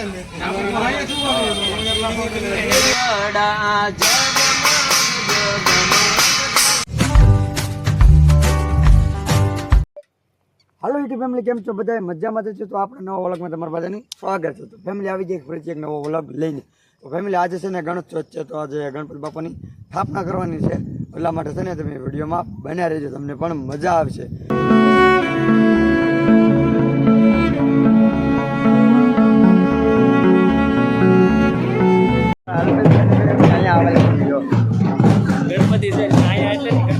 હાલો YouTube family કેમ છો બધા મજામાં તો તો આપણે નવા વ્લોગમાં તમારા બધાની સ્વાગત છે. તો ફેમિલી આવી ગઈ ફરીથી એક નવો વ્લોગ લઈને. તો ફેમિલી આજે છે ને ગણેશોત્સવ છે, તો આજે ગણપતિ બાપાની સ્થાપના કરવાની છે. એટલા માટે છે ને તમે વિડીયોમાં બન્યા રહેજો, તમને પણ મજા આવશે. છે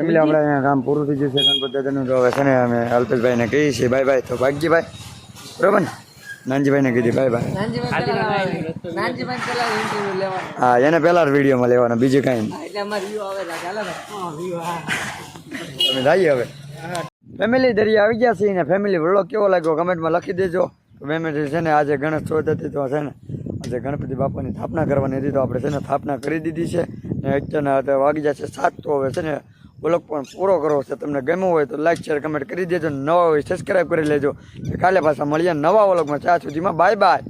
ફેમિલી આપણે અહીંયા કામ પૂરું થઈ જશે છે ગણપતિ દાદાનું. તો હવે છે ને અમે અલ્પેશભાઈને કહીએ છીએ બાય બાય. તો ભાગ્યભાઈ બરોબર ને? નાનજીભાઈને કીધી બાય બાય. હા એને પહેલા જ વિડીયોમાં લેવાનો બીજું કાંઈ તમે જઈએ હવે. ફેમિલી દરિયા આવી ગયા છે ને ફેમિલી વ્લોગ કેવો લાગ્યો? કમેન્ટમાં લખી દેજો. ફેમિલી છે ને આજે ગણેશ ચોથ હતી તો છે ને આજે ગણપતિ બાપાની સ્થાપના કરવાની હતી તો આપણે છે ને સ્થાપના કરી દીધી છે. ને અત્યારના અત્યારે વાગી જશે સાત તો હવે છે ને વ્લોગ પણ પૂરો કરવો છે તમને ગમ્યું હોય તો લાઈક શેર કમેન્ટ કરી દેજો. નવા હોય સબસ્ક્રાઈબ કરી લેજો. કાલે પાછા મળીએ નવા બ્લોગમાં ચા સુધીમાં બાય બાય